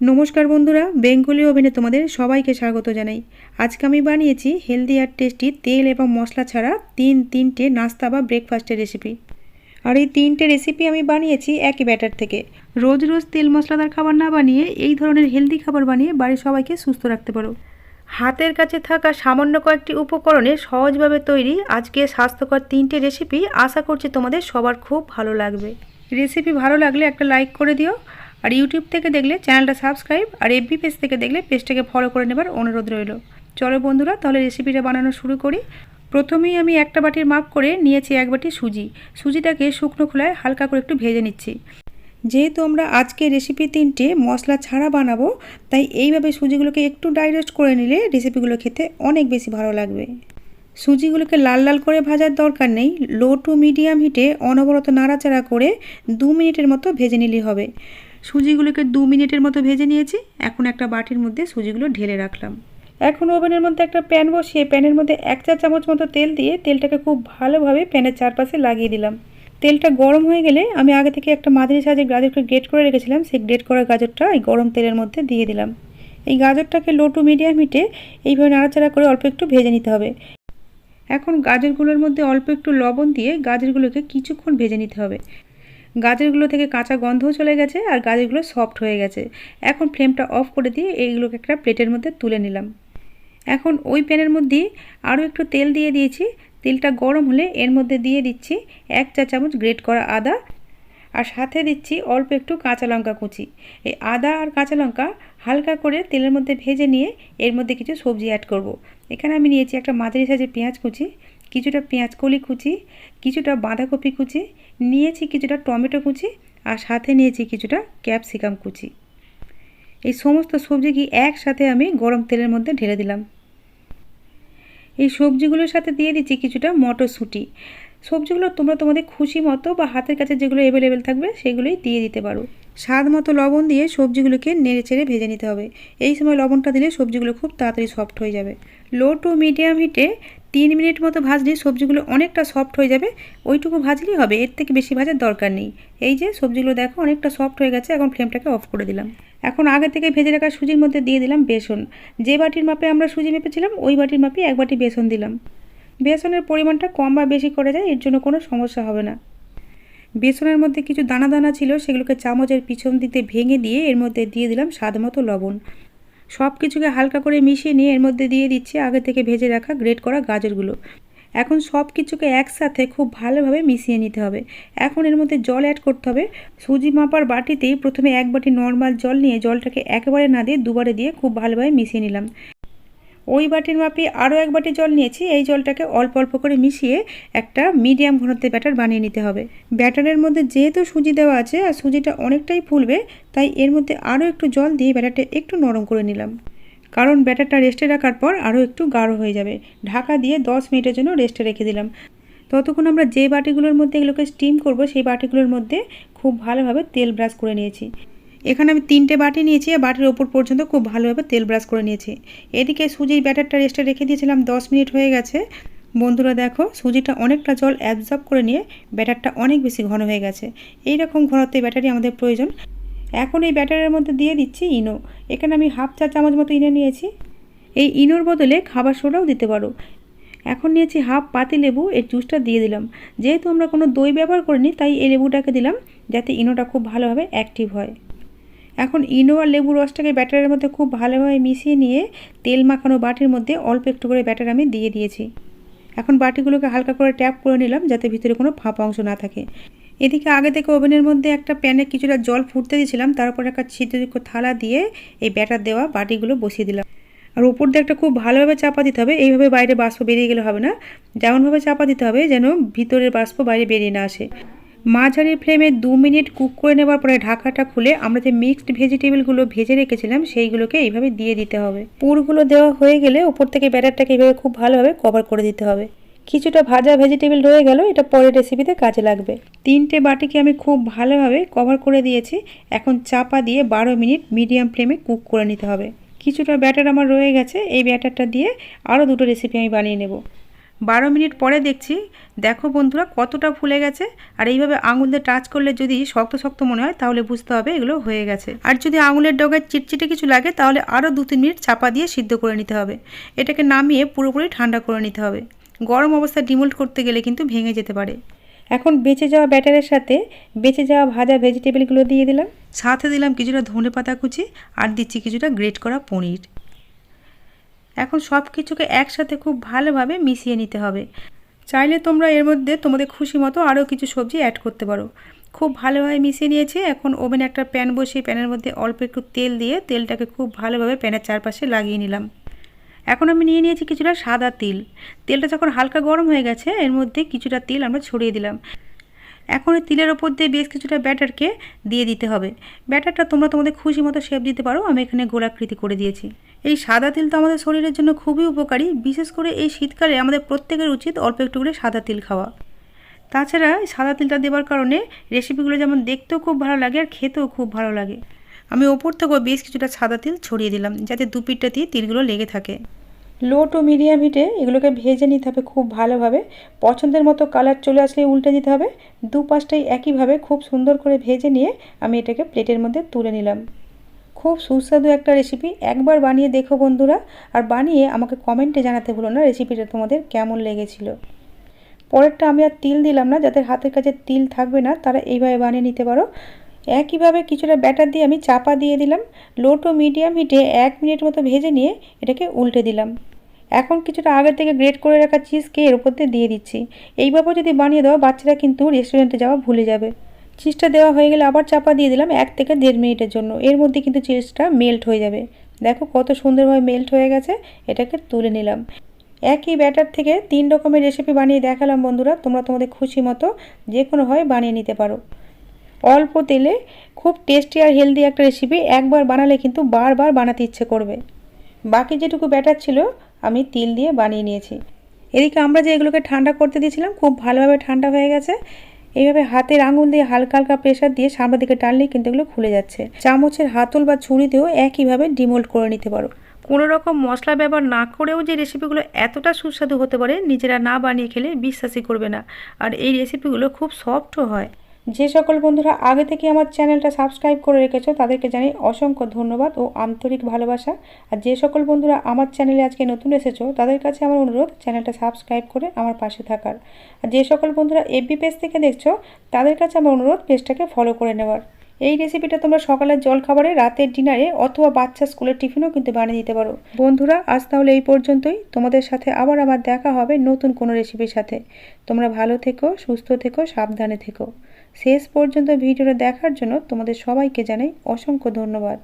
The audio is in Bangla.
নমস্কার বন্ধুরা, বেঙ্গলি ওভেনে তোমাদের সবাইকে স্বাগত জানাই। আজকে আমি বানিয়েছি হেলদি আর টেস্টি তেল এবং মশলা ছাড়া তিন তিনটে নাস্তা বা ব্রেকফাস্টের রেসিপি আর এই তিনটে রেসিপি আমি বানিয়েছি একই ব্যাটার থেকে। রোজ রোজ তেল মশলাদার খাবার না বানিয়ে এই ধরনের হেলদি খাবার বানিয়ে বাড়ির সবাইকে সুস্থ রাখতে পারো। হাতের কাছে থাকা সামান্য কয়েকটি উপকরণে সহজভাবে তৈরি আজকে স্বাস্থ্যকর তিনটে রেসিপি আশা করছি তোমাদের সবার খুব ভালো লাগবে। রেসিপি ভালো লাগলে একটা লাইক করে দিও আর ইউটিউব থেকে দেখলে চ্যানেলটা সাবস্ক্রাইব আর এফবি পেজ থেকে দেখলে পেজটাকে ফলো করে নেবার অনুরোধ রইল। চলো বন্ধুরা, তাহলে রেসিপিটা বানানো শুরু করি। প্রথমেই আমি একটা বাটির মাপ করে নিয়েছি এক বাটি সুজি। সুজিটাকে শুকনো খোলায় হালকা করে একটু ভেজে নিচ্ছি। যেহেতু আমরা আজকে রেসিপি তিনটে মশলা ছাড়া বানাবো, তাই এইভাবে সুজিগুলোকে একটু ডাইরেস্ট করে নিলে রেসিপিগুলো খেতে অনেক বেশি ভালো লাগবে। সুজিগুলোকে লাল লাল করে ভাজার দরকার নেই লো টু মিডিয়াম হিটে অনবরত নাড়াচাড়া করে দু মিনিটের মতো ভেজে নিলেই হবে। সুজিগুলোকে দু মিনিটের মতো ভেজে নিয়েছি। এখন একটা বাটির মধ্যে সুজিগুলো ঢেলে রাখলাম। এখন ওভেনের মধ্যে একটা প্যান বসিয়ে প্যানের মধ্যে এক চা চামচ মতো তেল দিয়ে তেলটাকে খুব ভালোভাবে প্যানের চারপাশে লাগিয়ে দিলাম। তেলটা গরম হয়ে গেলে আমি আগে থেকে একটা মাঝারি সাজে গাজরকে গ্রেট করে রেখেছিলাম। সেই গ্রেট করা গাজরটা এই গরম তেলের মধ্যে দিয়ে দিলাম। এই গাজরটাকে লো টু মিডিয়াম হিটে এইভাবে নাড়াচাড়া করে অল্প একটু ভেজে নিতে হবে। এখন গাজরগুলোর মধ্যে অল্প একটু লবণ দিয়ে গাজরগুলোকে কিছুক্ষণ ভেজে নিতে হবে। গাজরগুলো থেকে কাঁচা গন্ধও চলে গেছে আর গাজরগুলো সফট হয়ে গেছে। এখন ফ্লেমটা অফ করে দিয়ে এইগুলোকে একটা প্লেটের মধ্যে তুলে নিলাম। এখন ওই প্যানের মধ্যে আরও একটু তেল দিয়ে দিয়েছি। তেলটা গরম হলে এর মধ্যে দিয়ে দিচ্ছি এক চা চামচ গ্রেট করা আদা আর সাথে দিচ্ছি অল্প একটু কাঁচা লঙ্কা কুচি। এই আদা আর কাঁচা লঙ্কা হালকা করে তেলের মধ্যে ভেজে নিয়ে এর মধ্যে কিছু সবজি অ্যাড করব। এখানে আমি নিয়েছি একটা মাঝারি সাইজের পেঁয়াজ কুচি। কিছুটা পেঁয়াজ কলি কুচি, কিছুটা বাঁধাকপি কুচি, নিয়েছি কিছুটা টমেটো কুচি আর সাথে নিয়েছি কিছুটা ক্যাপসিকাম কুচি। এই সমস্ত সবজি কি একসাথে আমি গরম তেলের মধ্যে ঢেলে দিলাম। এই সবজিগুলোর সাথে দিয়ে দিচ্ছি কিছুটা মটরশুঁটি। সবজিগুলো তোমরা তোমাদের খুশি মতো বা হাতের কাছে যেগুলো অ্যাভেলেবেল থাকবে সেগুলোই দিয়ে দিতে পারো। স্বাদ মতো লবণ দিয়ে সবজিগুলোকে নেড়ে চেড়ে ভেজে নিতে হবে। এই সময় লবণটা দিলে সবজিগুলো খুব তাড়াতাড়ি সফট হয়ে যাবে। লো টু মিডিয়াম হিটে তিন মিনিট মতো ভাজলে সবজিগুলো অনেকটা সফট হয়ে যাবে। ওইটুকু ভাজলেই হবে, এর থেকে বেশি ভাজার দরকার নেই। এই যে সবজিগুলো দেখো অনেকটা সফট হয়ে গেছে, এখন ফ্লেমটাকে অফ করে দিলাম। এখন আগে থেকে ভেজে রাখা সুজির মধ্যে দিয়ে দিলাম বেসন। যে বাটির মাপে আমরা সুজি মেপেছিলাম, ওই বাটির মাপে এক বাটি বেসন দিলাম। বেসনের পরিমাণটা কম বা বেশি করে যায়, এর জন্য কোনো সমস্যা হবে না। বেসনের মধ্যে কিছু দানা দানা ছিল, সেগুলোকে চামচের পিছন দিতে ভেঙে দিয়ে এর মধ্যে দিয়ে দিলাম স্বাদ মতো লবণ। সব কিছুকে হালকা করে মিশিয়ে নিয়ে এর মধ্যে দিয়ে দিচ্ছি, আগে থেকে ভেজে রাখা গ্রেট করা গাজরগুলো। এখন সব কিছুকে একসাথে খুব ভালোভাবে মিশিয়ে নিতে হবে। এখন এর মধ্যে জল অ্যাড করতে হবে। সুজি মাপার বাটিতেই প্রথমে এক বাটি নর্মাল জল নিয়ে জলটাকে একেবারে না দিয়ে দুবারে দিয়ে খুব ভালোভাবে মিশিয়ে নিলাম। ওই বাটির মাপে আরও এক বাটি জল নিয়েছি। এই জলটাকে অল্প অল্প করে মিশিয়ে একটা মিডিয়াম ঘনত্বের ব্যাটার বানিয়ে নিতে হবে। ব্যাটারের মধ্যে যেহেতু সুজি দেওয়া আছে আর সুজিটা অনেকটাই ফুলবে, তাই এর মধ্যে আরও একটু জল দিয়ে ব্যাটারটা একটু নরম করে নিলাম। কারণ ব্যাটারটা রেস্টে রাখার পর আরও একটু গাঢ় হয়ে যাবে। ঢাকা দিয়ে দশ মিনিটের জন্য রেস্টে রেখে দিলাম। ততক্ষণ আমরা যে বাটিগুলোর মধ্যে এগুলোকে স্টিম করব, সেই বাটিগুলোর মধ্যে খুব ভালোভাবে তেল ব্রাশ করে নিয়েছি। এখানে আমি তিনটে বাটি নিয়েছি, আর বাটির ওপর পর্যন্ত খুব ভালোভাবে তেল ব্রাশ করে নিয়েছি। এদিকে সুজির ব্যাটারটা রেস্টে রেখে দিয়েছিলাম, দশ মিনিট হয়ে গেছে। বন্ধুরা দেখো সুজিটা অনেকটা জল অ্যাবজর্ব করে নিয়ে ব্যাটারটা অনেক বেশি ঘন হয়ে গেছে। এই রকম ঘনত্বে ব্যাটারি আমাদের প্রয়োজন। এখন এই ব্যাটারের মধ্যে দিয়ে দিচ্ছি ইনো। এখানে আমি হাফ চা চামচ মতো ইনো নিয়েছি। এই ইনোর বদলে খাবার সোডাও দিতে পারো। এখন নিয়েছি হাফ পাতি লেবু, এর জুসটা দিয়ে দিলাম। যেহেতু আমরা কোনো দই ব্যবহার করিনি, তাই এই লেবুটাকে দিলাম, যাতে ইনোটা খুব ভালোভাবে অ্যাক্টিভ হয়। এখন ইনো আর লেবু রসটাকে ব্যাটারের মধ্যে খুব ভালোভাবে মিশিয়ে নিয়ে তেল মাখানো বাটির মধ্যে অল্প একটু করে ব্যাটার আমি দিয়ে দিয়েছি। এখন বাটিগুলোকে হালকা করে ট্যাপ করে নিলাম যাতে ভিতরে কোনো ফাঁপা অংশ না থাকে। এদিকে আগে থেকে ওভেনের মধ্যে একটা প্যানে কিছুটা জল ফুটতে দিয়েছিলাম, তারপর একটা ছিদ্রযুক্ত থালা দিয়ে এই ব্যাটার দেওয়া বাটিগুলো বসিয়ে দিলাম। আর উপর দিয়ে একটা খুব ভালোভাবে চাপা দিতে হবে, এইভাবে বাইরে বাষ্প বেরিয়ে গেলে হবে না। যেমনভাবে চাপা দিতে হবে যেন ভিতরের বাষ্প বাইরে বেরিয়ে না আসে। মাঝারি ফ্লেমে দু মিনিট কুক করে নেবার পরে ঢাকাটা খুলে আমরা যে মিক্সড ভেজিটেবলগুলো ভেজে রেখেছিলাম, সেইগুলোকে এইভাবে দিয়ে দিতে হবে। পুরগুলো দেওয়া হয়ে গেলে ওপর থেকে ব্যাটারটাকে এইভাবে খুব ভালোভাবে কভার করে দিতে হবে। কিছুটা ভাজা ভেজিটেবল রয়ে গেল, এটা পরের রেসিপিতে কাজে লাগবে। তিনটে বাটিকে আমি খুব ভালোভাবে কভার করে দিয়েছি। এখন চাপা দিয়ে বারো মিনিট মিডিয়াম ফ্লেমে কুক করে নিতে হবে। কিছুটা ব্যাটার আমার রয়ে গেছে, এই ব্যাটারটা দিয়ে আরও দুটো রেসিপি আমি বানিয়ে নেব। বারো মিনিট পরে দেখছি, দেখো বন্ধুরা কতটা ফুলে গেছে। আর এইভাবে আঙুল দিয়ে টাচ করলে যদি শক্ত শক্ত মনে হয়, তাহলে বুঝতে হবে এগুলো হয়ে গেছে। আর যদি আঙুলের ডগায় চিটচিটে কিছু লাগে, তাহলে আরও দু তিন মিনিট চাপা দিয়ে সিদ্ধ করে নিতে হবে। এটাকে নামিয়ে পুরোপুরি ঠান্ডা করে নিতে হবে। গরম অবস্থায় ডিমোল্ট করতে গেলে কিন্তু ভেঙে যেতে পারে। এখন বেঁচে যাওয়া ব্যাটারের সাথে বেঁচে যাওয়া ভাজা ভেজিটেবলগুলো দিয়ে দিলাম। সাথে দিলাম কিছুটা ধনে পাতা কুচি, আর দিচ্ছি কিছুটা গ্রেট করা পনির। এখন সব কিছুকে একসাথে খুব ভালোভাবে মিশিয়ে নিতে হবে। চাইলে তোমরা এর মধ্যে তোমাদের খুশি মতো আরও কিছু সবজি অ্যাড করতে পারো। খুব ভালোভাবে মিশিয়ে নিয়েছি। এখন ওভেনে একটা প্যান বসিয়ে প্যানের মধ্যে অল্প একটু তেল দিয়ে তেলটাকে খুব ভালোভাবে প্যানের চারপাশে লাগিয়ে নিলাম। এখন আমি নিয়ে নিয়েছি কিছুটা সাদা তিল। তেলটা যখন হালকা গরম হয়ে গেছে, এর মধ্যে কিছুটা তিল আমরা ছড়িয়ে দিলাম। এখন তিলের ওপর দিয়ে বেশ কিছুটা ব্যাটারকে দিয়ে দিতে হবে। ব্যাটারটা তোমরা তোমাদের খুশি মতো শেপ দিতে পারো, আমি এখানে গোলাকৃতি করে দিয়েছি। এই সাদা তিল তো আমাদের শরীরের জন্য খুবই উপকারী, বিশেষ করে এই শীতকালে আমাদের প্রত্যেকের উচিত অল্প একটু করে সাদা তিল খাওয়া। তাছাড়া সাদা তিলটা দেওয়ার কারণে রেসিপিগুলো যেমন দেখতেও খুব ভালো লাগে আর খেতেও খুব ভালো লাগে। আমি ওপর থেকেও বেশ কিছুটা সাদা তিল ছড়িয়ে দিলাম, যাতে দু পিঠটাতেই তিলগুলো লেগে থাকে। লো টু মিডিয়াম হিটে এগুলোকে ভেজে নিতে হবে খুব ভালোভাবে। পছন্দের মতো কালার চলে আসলে উল্টে দিতে হবে। দু পাশটাই একইভাবে খুব সুন্দর করে ভেজে নিয়ে আমি এটাকে প্লেটের মধ্যে তুলে নিলাম। খুব সুস্বাদু একটা রেসিপি। একবার বানিয়ে দেখো বন্ধুরা। আর বানিয়ে আমাকে কমেন্টে জানাতে ভুলো না রেসিপিটা তোমাদের কেমন লেগেছিল। পরেরটা আমি আর তিল দিলাম না, যাদের হাতের কাছে তিল থাকবে না, তারা এইভাবে বানিয়ে নিতে পারো। একইভাবে কিছুটা ব্যাটার দিয়ে আমি চাপা দিয়ে দিলাম লো টু মিডিয়াম হিটে এক মিনিট মতো ভেজে নিয়ে এটাকে উল্টে দিলাম। এখন কিছুটা আগে থেকে গ্রেট করে রাখা চিজকে এর উপর দিয়ে দিয়ে দিচ্ছি। এইভাবে যদি বানিয়ে দেওয়া বাচ্চারা কিন্তু রেস্টুরেন্টে যাওয়া ভুলে যাবে। চিজটা দেওয়া হয়ে গেলে আবার চাপা দিয়ে দিলাম এক থেকে দেড় মিনিটের জন্য। এর মধ্যে কিন্তু চিজটা মেল্ট হয়ে যাবে। দেখো কত সুন্দরভাবে মেল্ট হয়ে গেছে, এটাকে তুলে নিলাম। একই ব্যাটার থেকে তিন রকমের রেসিপি বানিয়ে দেখালাম বন্ধুরা, তোমরা তোমাদের খুশি মতো যে কোনোভাবে বানিয়ে নিতে পারো। অল্প তেলে খুব টেস্টি আর হেলদি একটা রেসিপি একবার বানালে কিন্তু বারবার বানাতে ইচ্ছে করবে। বাকি যেটুকু ব্যাটার ছিল, আমি তিল দিয়ে বানিয়ে নিয়েছি। এদিকে আমরা যে এগুলোকে ঠান্ডা করতে দিয়েছিলাম, খুব ভালোভাবে ঠান্ডা হয়ে গেছে। এইভাবে হাতের আঙুল দিয়ে হালকা হালকা প্রেশার দিয়ে সামনের দিকে টানলেই কিন্তু এগুলো খুলে যাচ্ছে। চামচের হাতল বা ছুরিতেও একইভাবে ডিমোল্ড করে নিতে পারো। কোনো রকম মশলা ব্যবহার না করেও যে রেসিপিগুলো এতটা সুস্বাদু হতে পারে, নিজেরা না বানিয়ে খেলে বিশ্বাসই করবে না। আর এই রেসিপিগুলো খুব সফটও হয়। যে সকল বন্ধুরা আগে থেকে আমার চ্যানেলটা সাবস্ক্রাইব করে রেখেছো, তাদেরকে জানাই অসংখ্য ধন্যবাদ ও আন্তরিক ভালোবাসা। আর যে সকল বন্ধুরা আমার চ্যানেলে আজকে নতুন এসেছ, তাদের কাছে আমার অনুরোধ, চ্যানেলটা সাবস্ক্রাইব করে আমার পাশে থাকার। আর যে সকল বন্ধুরা এফবি পেজ থেকে দেখছ, তাদের কাছে আমার অনুরোধ, পেজটাকে ফলো করে নেওয়ার। এই রেসিপিটা তোমরা সকালের জলখাবারে, রাতের ডিনারে অথবা বাচ্চা স্কুলের টিফিনও কিন্তু বানিয়ে দিতে পারো। বন্ধুরা, আজ তাহলে এই পর্যন্তই। তোমাদের সাথে আবার আমার দেখা হবে নতুন কোনো রেসিপির সাথে। তোমরা ভালো থেকো, সুস্থ থেকো, সাবধানে থেকো। শেষ পর্যন্ত ভিডিওটা দেখার জন্য তোমাদের সবাইকে জানাই অসংখ্য ধন্যবাদ।